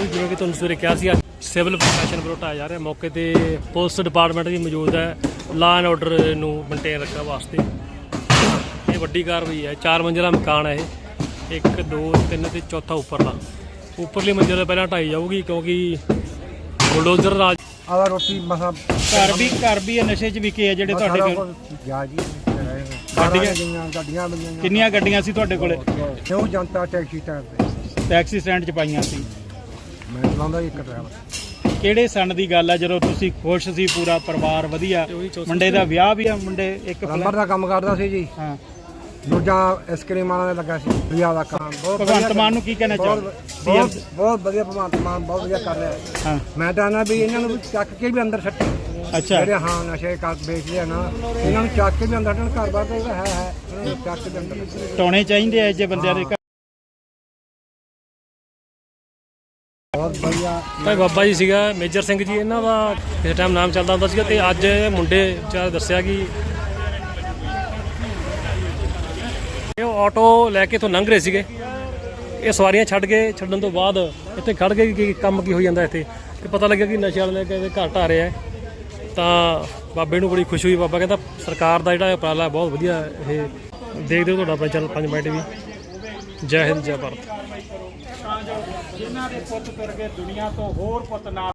ਉਹ ਜਿਵੇਂ ਕਿ ਤੁਹਾਨੂੰ ਸਵੇਰੇ ਕਿਹਾ ਸੀ ਅੱਜ ਸਿਵਲ ਪ੍ਰਸ਼ਾਸਨ ਵੱਲੋਂ ਢਾਇਆ ਜਾ ਰਿਹਾ। ਮੌਕੇ ਤੇ ਪੁਲਿਸ ਡਿਪਾਰਟਮੈਂਟ ਵੀ ਮੌਜੂਦ ਹੈ। ਲਾ ਐਂਡ ਆਰਡਰ ਨੂੰ ਮੇਨਟੇਨ ਰੱਖਣ ਵਾਸਤੇ। ਇਹ ਵੱਡੀ ਕਾਰਵਾਈ ਹੈ। ਚਾਰ ਮੰਜ਼ਿਲਾ ਮਕਾਨ ਹੈ ਇਹ। 1 2 3 ਤੇ ਚੌਥਾ ਉੱਪਰਲਾ। ਉੱਪਰਲੀ ਮੰਜ਼ਿਲ ਪਹਿਲਾਂ ਢਾਈ ਜਾਊਗੀ ਕਿਉਂਕਿ ਬੁਲਡੋਜ਼ਰ ਰਾਜ ਆਦਾ ਰੋਟੀ ਮਸਾ ਘਰ ਵੀ ਘਰ ਵੀ ਇਹ ਨਸ਼ੇ 'ਚ ਵਿਕੇ ਆ ਜਿਹੜੇ ਤੁਹਾਡੇ ਕੋਲ। ਗਿਆ ਜੀ ਗੱਡੀਆਂ- ਗਈਆਂ ਗੱਡੀਆਂ ਬਈਆਂ ਕਿੰਨੀਆਂ ਗੱਡੀਆਂ ਸੀ ਤੁਹਾਡੇ ਕੋਲੇ? ਕਿਉਂ ਜਨਤਾ ਟੈਕਸੀ ਸਟੈਂਡ ਤੇ। ਟੈਕਸੀ ਸਟੈਂਡ 'ਚ ਪਾਈਆਂ ਸੀ। ਮੈਂ ਚਲਾਉਂਦਾ ਜੀ ਇੱਕ ਡਰਾਈਵਰ। ਕਿਹੜੇ ਸਨ ਦੀ ਗੱਲ ਆ ਜਦੋਂ ਤੁਸੀਂ ਖੁਸ਼ ਸੀ ਪੂਰਾ ਪਰਿਵਾਰ ਵਧੀਆ? ਮੁੰਡੇ ਦਾ ਵਿਆਹ ਵੀ ਆ ਮੁੰਡੇ ਇੱਕ ਪਲੰਬਰ ਦਾ ਕੰਮ ਕਰਦਾ ਸੀ ਜੀ। ਹਾਂ। ਦੂਜਾ ਆਈਸਕ੍ਰੀਮਾਂ ਦਾ ਲੱਗਾ ਸੀ ਵਿਆਹ ਦਾ ਕੰਮ। ਬਹੁਤ ਭਗਵੰਤ ਵਧੀਆ ਮਾਨ ਨੂੰ ਕੀ ਕਹਿਣਾ ਚਾਹੋਗੇ? ਬਹੁਤ ਬਹੁਤ ਵਧੀਆ ਭਗਵੰਤ ਮਾਨ ਬਹੁਤ ਵਧੀਆ ਕਰ ਰਿਹਾ। ਹੈ। ਮੈਂ ਤਾਂ ਨਾ ਵੀ ਇਹਨਾਂ ਨੂੰ ਵੀ ਚੱਕ ਕੇ ਵੀ ਅੰਦਰ ਸੱਟੇ। ਅੱਛਾ। ਜਿਹੜੇ ਹਾਂ ਨਸ਼ੇ ਕਰ ਵੇਚਦੇ ਆ ਨਾ ਇਹਨਾਂ ਨੂੰ ਚੱਕ ਕੇ ਵੀ ਅੰਦਰ ਸੱਟਣ ਘਰ ਬਾਰ ਤਾਂ ਇਹਦਾ ਹੈ ਹੈ। ਇਹਨਾਂ ਨੂੰ ਚੱਕ ਕੇ ਵੀ ਅੰਦਰ। ਟਾਉਣੇ ਚਾਹੀਦੇ ਆ ਜੇ ਬੰਦਿਆਂ ਦੇ ਬਹੁਤ ਵਧੀਆ। ਭਾਈ ਬਾਬਾ ਜੀ ਸੀਗਾ, ਮੇਜਰ ਸਿੰਘ ਜੀ, ਇਹਨਾਂ ਦਾ ਕਿਸੇ ਟਾਈਮ ਨਾਮ ਚੱਲਦਾ ਹੁੰਦਾ ਸੀਗਾ ਤੇ ਅੱਜ ਇਹ ਮੁੰਡੇ ਚਾਰ ਦੱਸਿਆ ਕਿ ਇਹ ਆਟੋ ਲੈ ਕੇ ਤੋਂ ਲੰਘ ਰਹੇ ਸੀਗੇ। ਇਹ ਸਵਾਰੀਆਂ ਛੱਡ ਕੇ ਛੱਡਣ ਤੋਂ ਬਾਅਦ ਇੱਥੇ ਖੜ ਗਏ ਕਿ ਕੰਮ ਕੀ ਹੋਈ ਜਾਂਦਾ ਇੱਥੇ ਤੇ ਪਤਾ ਲੱਗਿਆ ਕਿ ਨਸ਼ੇ ਵਾਲੇ ਨੇ ਕਹਿੰਦੇ ਘਰ ਢਾ ਰਿਹਾ ਹੈ। ਤਾਂ ਬਾਬੇ ਨੂੰ ਬੜੀ ਖੁਸ਼ੀ ਹੋਈ। ਬਾਬਾ ਕਹਿੰਦਾ ਸਰਕਾਰ ਦਾ ਜਿਹੜਾ ਉਪਰਾਲਾ ਬਹੁਤ ਵਧੀਆ ਇਹ ਦੇਖਦੇ ਹੋ ਤੁਹਾਡਾ ਆਪਣਾ ਚੈਨਲ 5 ਮਿੰਟ ਵੀ ਜੈ ਹਿੰਦ ਜੈ ਭਾਰਤ। ਜਿਨ੍ਹਾਂ ਦੇ ਪੁੱਤ ਤੁਰ ਗਏ ਦੁਨੀਆ ਤੋਂ ਹੋਰ ਪੁੱਤ ਨਾ